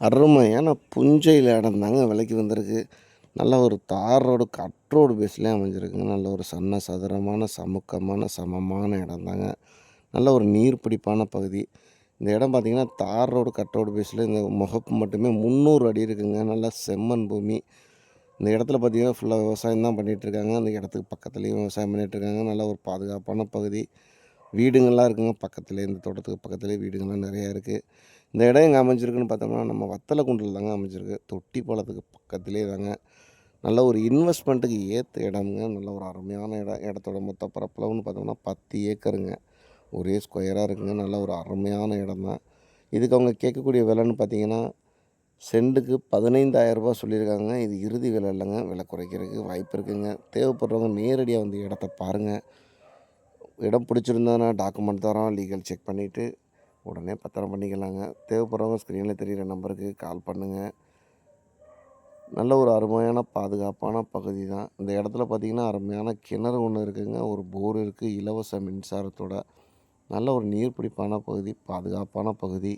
அருமையான புஞ்சையில் இடம் தாங்க விலைக்கு வந்திருக்கு. நல்ல ஒரு தார் ரோடு கட் ரோடு பேஸ்லேயே அமைஞ்சிருக்குங்க. நல்ல ஒரு சன்ன சதுரமான சமுக்கமான சமமான இடம் தாங்க. நல்ல ஒரு நீர்பிடிப்பான பகுதி. இந்த இடம் பார்த்திங்கன்னா தார் ரோடு கட் ரோடு பேஸில் இந்த முகப்பு மட்டுமே முந்நூறு அடி இருக்குங்க. நல்லா செம்மண் பூமி. இந்த இடத்துல பார்த்திங்கன்னா ஃபுல்லாக விவசாயம் தான் பண்ணிகிட்ருக்காங்க அந்த இடத்துக்கு பக்கத்துலேயும் விவசாயம் பண்ணிகிட்ருக்காங்க நல்ல ஒரு பாதுகாப்பான பகுதி. வீடுங்கள்லாம் இருக்குங்க. பக்கத்தில் இந்த தோட்டத்துக்கு பக்கத்துலேயே வீடுங்கள்லாம் நிறையா இருக்குது இந்த இடம் எங்கே அமைஞ்சிருக்குன்னு பார்த்தோம்னா நம்ம வத்தலக்குண்டில் தாங்க அமைஞ்சிருக்கு. தொட்டி பாலத்துக்கு பக்கத்துலேயே தாங்க. நல்ல ஒரு இன்வெஸ்ட்மெண்ட்டுக்கு ஏற்ற இடம்ங்க. நல்ல ஒரு அருமையான இடம் இடத்தோட மொத்த பரப்பளவுன்னு பார்த்தோம்னா பத்து ஏக்கருங்க. ஒரே ஸ்கொயராக இருக்குங்க. நல்ல ஒரு அருமையான இடம் தான் இதுக்கு அவங்க கேட்கக்கூடிய விலைன்னு பார்த்தீங்கன்னா செண்டுக்கு பதினைந்தாயிரரூபா சொல்லியிருக்காங்க. இது இறுதி விலை இல்லைங்க. விலை குறைக்கிறதுக்கு வாய்ப்பு இருக்குங்க. தேவைப்படுறவங்க நேரடியாக வந்து இடத்த பாருங்கள் இடம் பிடிச்சிருந்ததுன்னா டாக்குமெண்ட் தரோம். லீகல் செக் பண்ணிவிட்டு உடனே பத்திரம் பண்ணிக்கலாங்க. தேவைப்படுறவங்க ஸ்க்ரீனில் தெரிகிற நம்பருக்கு கால் பண்ணுங்கள் நல்ல ஒரு அருமையான பாதுகாப்பான பகுதி தான். இந்த இடத்துல பார்த்திங்கன்னா அருமையான கிணறு ஒன்று இருக்குங்க. ஒரு போர் இருக்குது இலவச மின்சாரத்தோட நல்ல ஒரு நீர்பிடிப்பான பகுதி பாதுகாப்பான பகுதி.